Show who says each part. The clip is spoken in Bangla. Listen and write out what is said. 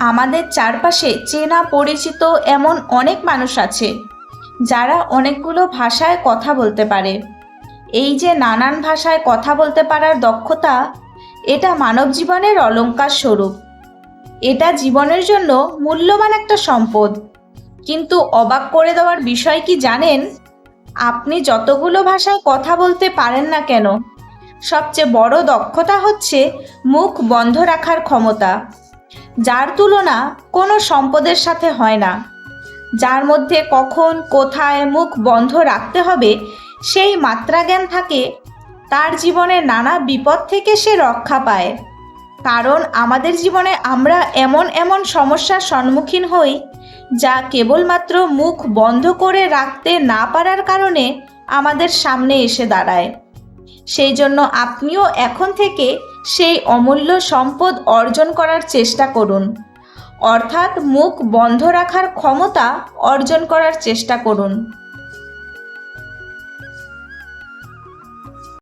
Speaker 1: আমাদের চারপাশে চেনা, পরিচিত এমন অনেক মানুষ আছে, যারা অনেকগুলো ভাষায় কথা বলতে পারে। এই যে নানান ভাষায় কথা বলতে পারার দক্ষতা, এটা মানব জীবনের অলংকার স্বরূপ। এটা জীবনের জন্য মূল্যবান একটা সম্পদ। কিন্তু অবাক করে দেওয়ার বিষয় কি জানেন? আপনি যতগুলো ভাষায় কথা বলতে পারেন না কেন, সবচেয়ে বড় দক্ষতা হচ্ছে মুখ বন্ধ রাখার ক্ষমতা। যার তুলনা কোনো সম্পদের সাথে হয় না। যার মধ্যে কখন, কোথায় মুখ বন্ধ রাখতে হবে, সেই মাত্রাজ্ঞান থাকে, তার জীবনে নানা বিপদ থেকে সে রক্ষা পায়। কারণ আমাদের জীবনে আমরা এমন এমন সমস্যার সম্মুখীন হই, যা কেবলমাত্র মুখ বন্ধ করে রাখতে না পারার কারণে আমাদের সামনে এসে দাঁড়ায়। সেই জন্য আপনিও এখন থেকে সেই অমূল্য সম্পদ অর্জন করার চেষ্টা করুন। অর্থাৎ মুখ বন্ধ রাখার ক্ষমতা অর্জন করার চেষ্টা করুন।